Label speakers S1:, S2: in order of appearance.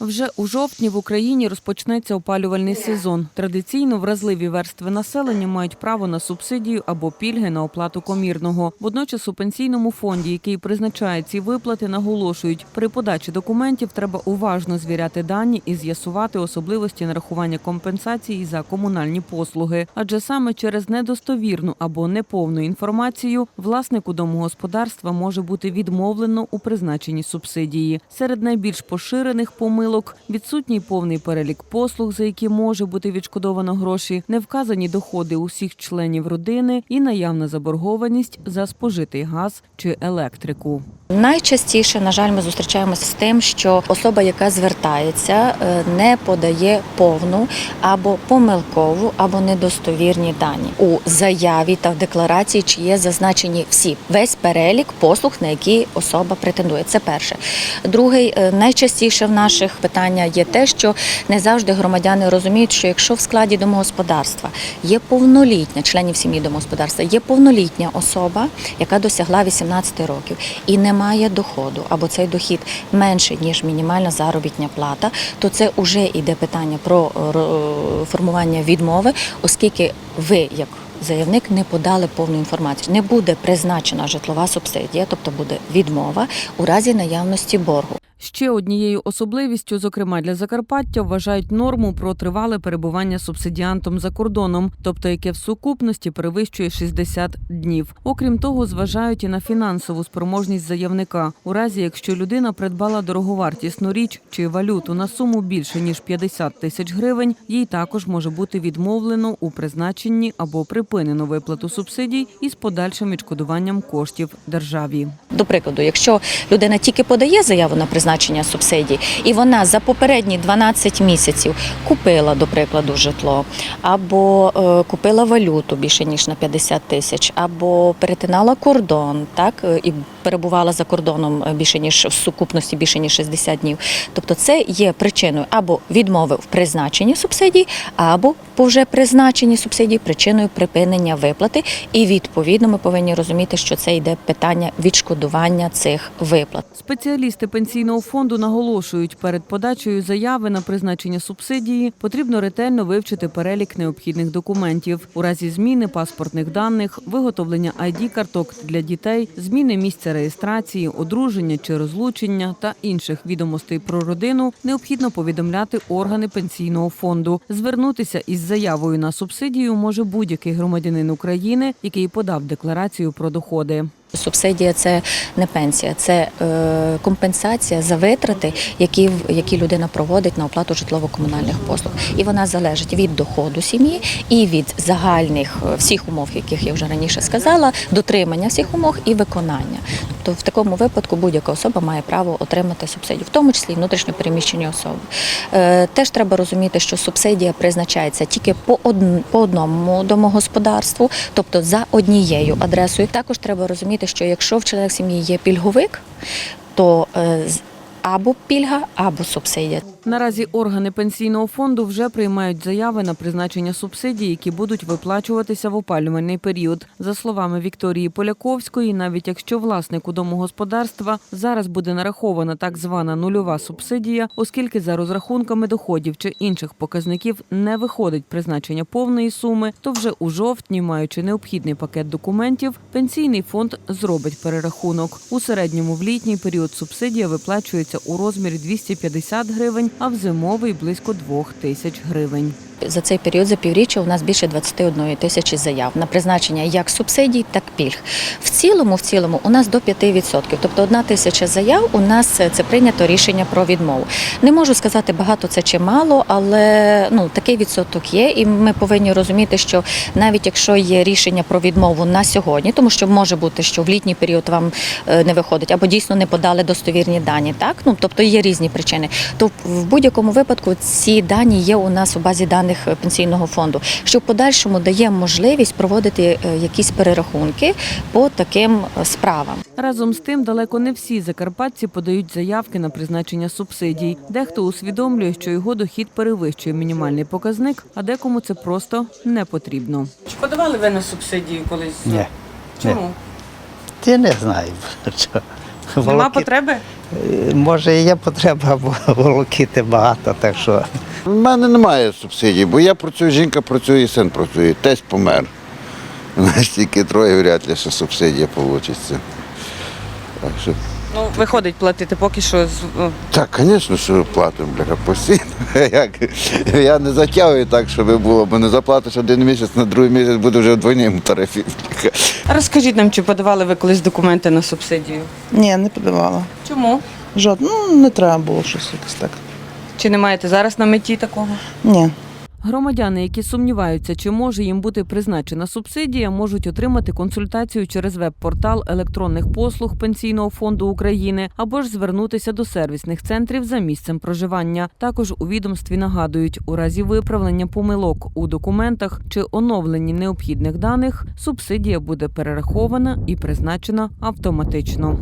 S1: Вже у жовтні в Україні розпочнеться опалювальний сезон. Традиційно вразливі верстви населення мають право на субсидію або пільги на оплату комірного. Водночас у пенсійному фонді, який призначає ці виплати, наголошують, при подачі документів треба уважно звіряти дані і з'ясувати особливості нарахування компенсації за комунальні послуги. Адже саме через недостовірну або неповну інформацію власнику домогосподарства може бути відмовлено у призначенні субсидії. Серед найбільш поширених помилок відсутній повний перелік послуг, за які може бути відшкодовано гроші, невказані доходи усіх членів родини і наявна заборгованість за спожитий газ чи електрику.
S2: Найчастіше, на жаль, ми зустрічаємося з тим, що особа, яка звертається, е, не подає повну або помилкову, або недостовірні дані у заяві та в декларації, чи є зазначені всі весь перелік послуг, на які особа претендує. Це перше. Другий е, найчастіше в наших питання є те, що не завжди громадяни розуміють, що якщо в складі домогосподарства є повнолітня членів сім'ї домогосподарства, є повнолітня особа, яка досягла 18 років і не має доходу, або цей дохід менший ніж мінімальна заробітня плата, то це вже йде питання про е, формування відмови, оскільки ви як Заявник не подали повну інформацію. Не буде призначена житлова субсидія, тобто буде відмова у разі наявності боргу.
S1: Ще однією особливістю, зокрема для Закарпаття, вважають норму про тривале перебування субсидіантом за кордоном, тобто яке в сукупності перевищує 60 днів. Окрім того, зважають і на фінансову спроможність заявника. У разі, якщо людина придбала дороговартісну річ чи валюту на суму більше ніж 50 тисяч гривень, їй також може бути відмовлено у призначенні або припинено виплату субсидій із подальшим відшкодуванням коштів державі.
S2: До прикладу, якщо людина тільки подає заяву на призначення субсидій, і вона за попередні 12 місяців купила, до прикладу, житло, або е, купила валюту більше ніж на 50 тисяч, або перетинала кордон, так е, і перебувала за кордоном е, більше ніж в сукупності більше ніж 60 днів. Тобто, це є причиною або відмови в призначенні субсидій, або по вже призначенні субсидій причиною припинення виплати. І відповідно ми повинні розуміти, що це йде питання відшкодування цих виплат.
S1: Спеціалісти пенсійного фонду наголошують, перед подачею заяви на призначення субсидії потрібно ретельно вивчити перелік необхідних документів у разі зміни паспортних даних, виготовлення id карток для дітей, зміни місця реєстрації, одруження чи розлучення та інших відомостей про родину. Необхідно повідомляти органи пенсійного фонду. Звернутися із заявою на субсидію може будь-який громадянин України, який подав декларацію про доходи.
S2: Субсидія це не пенсія, це е, компенсація за витрати, які, які людина проводить на оплату житлово-комунальних послуг. І вона залежить від доходу сім'ї і від загальних е, всіх умов, яких я вже раніше сказала, дотримання всіх умов і виконання. Тобто в такому випадку будь-яка особа має право отримати субсидію, в тому числі внутрішньо переміщені особи. Е, теж треба розуміти, що субсидія призначається тільки по одному домогосподарству, тобто за однією адресою. Також треба розуміти, що якщо в членах сім'ї є пільговик, то е, або пільга, або субсидія.
S1: Наразі органи пенсійного фонду вже приймають заяви на призначення субсидій, які будуть виплачуватися в опалювальний період. За словами Вікторії Поляковської, навіть якщо власнику домогосподарства зараз буде нарахована так звана нульова субсидія, оскільки за розрахунками доходів чи інших показників не виходить призначення повної суми, то вже у жовтні, маючи необхідний пакет документів, пенсійний фонд зробить перерахунок. У середньому в літній період субсидія виплачується у розмірі 250 гривень, а в зимовий близько двох тисяч гривень.
S2: За цей період за півріччя у нас більше 21 тисячі заяв на призначення як субсидій, так пільг. В цілому, в цілому, у нас до 5%. Тобто одна тисяча заяв у нас е, це прийнято рішення про відмову. Не можу сказати багато це чи мало, але ну такий відсоток є, і ми повинні розуміти, що навіть якщо є рішення про відмову на сьогодні, тому що може бути, що в літній період вам е, не виходить, або дійсно не подали достовірні дані, так ну тобто є різні причини. То в будь-якому випадку ці дані є у нас у базі даних е, пенсійного фонду, що в подальшому дає можливість проводити е, якісь перерахунки по таким е, справам.
S1: Разом з тим, далеко не всі закарпатці подають заявки на призначення субсидій. Дехто усвідомлює, що його дохід перевищує мінімальний показник, а декому це просто не потрібно.
S3: Чи подавали ви на субсидію колись?
S4: Ні.
S3: Чому?
S4: Ти не знаю. Що.
S3: Нема потреби?
S4: Може, і є потреба, бо волокіти багато, так що.
S5: У мене немає субсидій, бо я працюю, жінка працює, і син працює, тесть помер. У нас тільки троє вряд ли, що субсидія вийде. Так що,
S3: Ну, виходить платити поки що. з-
S5: так, звісно, що платимо, бляха, постійно. Як? Я не затягую так, щоб було, бо не заплатиш один місяць, на другий місяць буде вже в двойному тарифі. бляха.
S3: Розкажіть нам, чи подавали ви колись документи на субсидію?
S6: Ні, не подавала.
S3: Чому?
S6: Жодно. Ну, не треба було щось якось так.
S3: Чи не маєте зараз на меті такого?
S6: Ні.
S1: Громадяни, які сумніваються, чи може їм бути призначена субсидія, можуть отримати консультацію через веб-портал електронних послуг Пенсійного фонду України або ж звернутися до сервісних центрів за місцем проживання. Також у відомстві нагадують, у разі виправлення помилок у документах чи оновленні необхідних даних, субсидія буде перерахована і призначена автоматично.